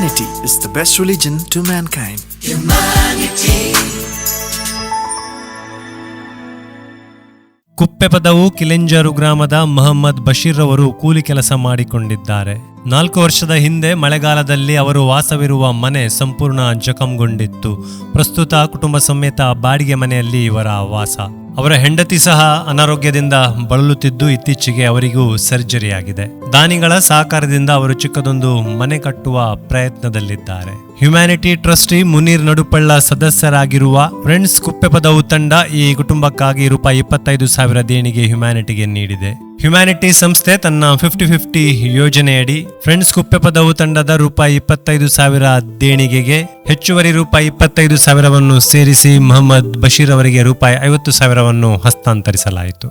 Humanity is the best religion to mankind. Kuppepadavu ಕಿಲೆಂಜರು ಗ್ರಾಮದ ಮೊಹಮ್ಮದ್ ಬಶೀರ್ ಅವರು ಕೂಲಿ ಕೆಲಸ ಮಾಡಿಕೊಂಡಿದ್ದಾರೆ ನಾಲ್ಕು ವರ್ಷದ ಹಿಂದೆ ಮಳೆಗಾಲದಲ್ಲಿ ಅವರು ವಾಸವಿರುವ ಮನೆ ಸಂಪೂರ್ಣ ಜಖಂಗೊಂಡಿತ್ತು ಪ್ರಸ್ತುತ ಕುಟುಂಬ ಸಮೇತ ಬಾಡಿಗೆ ಮನೆಯಲ್ಲಿ ಇವರ ವಾಸ ಅವರ ಹೆಂಡತಿ ಸಹ ಅನಾರೋಗ್ಯದಿಂದ ಬಳಲುತ್ತಿದ್ದು ಇತ್ತೀಚೆಗೆ ಅವರಿಗೂ ಸರ್ಜರಿ ಆಗಿದೆ ದಾನಿಗಳ ಸಹಕಾರದಿಂದ ಅವರು ಚಿಕ್ಕದೊಂದು ಮನೆ ಕಟ್ಟುವ ಪ್ರಯತ್ನದಲ್ಲಿದ್ದಾರೆ. ಹ್ಯುಮ್ಯಾನಿಟಿ ಟ್ರಸ್ಟಿ ಮುನೀರ್ ನಡುಪಳ್ಳ ಸದಸ್ಯರಾಗಿರುವ ಫ್ರೆಂಡ್ಸ್ ಕುಪ್ಪೆಪದವು ತಂಡ ಈ ಕುಟುಂಬಕ್ಕಾಗಿ ರೂಪಾಯಿ ಇಪ್ಪತ್ತೈದು ಸಾವಿರ ದೇಣಿಗೆ ಹ್ಯುಮ್ಯಾನಿಟಿಗೆ ನೀಡಿದೆ. ಹ್ಯುಮ್ಯಾನಿಟಿ ಸಂಸ್ಥೆ ತನ್ನ ಫಿಫ್ಟಿ ಫಿಫ್ಟಿ ಯೋಜನೆಯಡಿ ಫ್ರೆಂಡ್ಸ್ ಕುಪ್ಪೆಪದವು ತಂಡದ ರೂಪಾಯಿ ಇಪ್ಪತ್ತೈದು ಸಾವಿರ ದೇಣಿಗೆಗೆ ಹೆಚ್ಚುವರಿ ರೂಪಾಯಿ ಇಪ್ಪತ್ತೈದು ಸಾವಿರವನ್ನು ಸೇರಿಸಿ ಮೊಹಮ್ಮದ್ ಬಶೀರ್ ಅವರಿಗೆ ರೂಪಾಯಿ ಐವತ್ತು ಸಾವಿರವನ್ನು ಹಸ್ತಾಂತರಿಸಲಾಯಿತು.